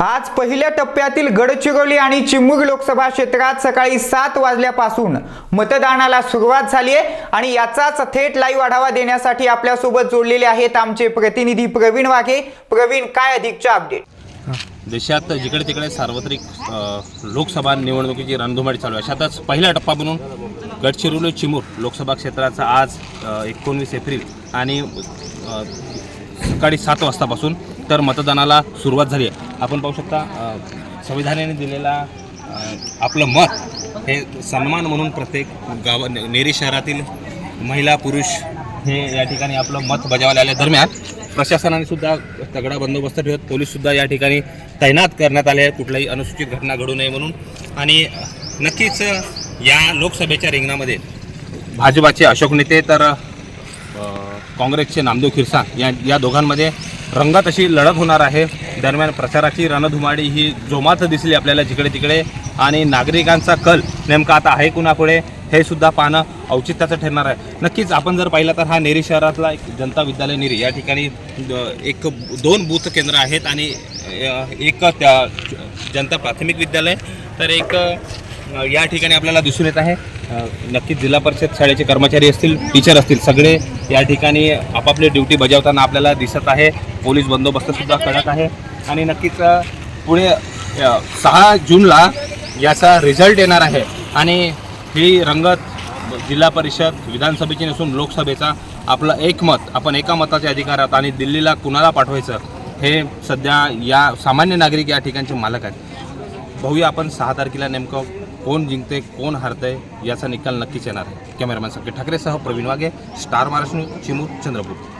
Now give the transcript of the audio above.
आज पहिल्या टप्प्यातील गडचिरोली आणि चिमूर लोकसभा क्षेत्रात सकाळी सात वाजल्यापासून मतदानाला सुरुवात झाली आहे आणि याचाच थेट लाईव्ह आढावा देण्यासाठी आपल्यासोबत जोडलेले आहेत आमचे प्रतिनिधी प्रवीण वाघे. प्रवीण काय अधिकच्या अपडेट देशात जिकडे तिकडे सार्वत्रिक लोकसभा निवडणुकीची रणधुमाळी चालू आहे. अशातच पहिला टप्पा म्हणून गडचिरोली चिमूर लोकसभा क्षेत्राचा आज एकोणवीस एप्रिल आणि सकाळी सात वाजतापासून तर मतदानाला सुरुवात झाली आहे. आपण पाहू शकता संविधानाने दिलेला आपलं मत हे सन्मान म्हणून प्रत्येक गाव नेरी शहरातील महिला पुरुष हे या ठिकाणी आपलं मत बजावायला आल्या दरम्यान. प्रशासनाने सुद्धा तगडा बंदोबस्त ठेवत पोलीससुद्धा या ठिकाणी तैनात करण्यात आले आहे कुठल्याही अनुसूचित घटना घडू नये म्हणून. आणि नक्कीच या लोकसभेच्या रिंगणामध्ये भाजपाचे अशोक नेते तर काँग्रेसचे नामदेव खिरसा या या दोघांमध्ये रंगात अशी लढत होणार आहे. दरम्यान प्रचाराची रणधुमाडी ही जोमात दिसली आपल्याला जिकडे तिकडे. आणि नागरिकांचा कल नेमका आता आहे कुणापुढे हे सुद्धा पाहणं औचित्याचं ठरणार आहे. नक्कीच आपण जर पाहिलं तर हा नेरी शहरातला एक जनता विद्यालय नेरी या ठिकाणी एक दोन बूथ केंद्र आहेत आणि एक त्या जनता प्राथमिक विद्यालय तर एक या ठिकाणी आपल्याला दिसून येत आहे. नक्कीच जिल्हा परिषद शाळेचे कर्मचारी असतील टीचर असतील सगळे या ठिकाणी आपापली ड्युटी बजावताना आपल्याला दिसत आहे. पोलीस बंदोबस्तसुद्धा करत आहे. आणि नक्कीच पुढे सहा जूनला याचा रिझल्ट येणार आहे. आणि ही रंगत जिल्हा परिषद विधानसभेची नसून लोकसभेचा आपलं एक मत आपण एका मताच्या अधिकारात आणि दिल्लीला कुणाला पाठवायचं हे सध्या या सामान्य नागरिक या ठिकाणचे मालक आहेत. बघूया आपण सहा तारखेला नेमकं कोण जिंकते कोण हरतंय याचा निकाल नक्कीच येणार आहे. कॅमेरामॅन संकेत ठाकरेसह प्रवीण वाघे स्टार महाराष्ट्र न्यूज, चिमूर चंद्रपूर.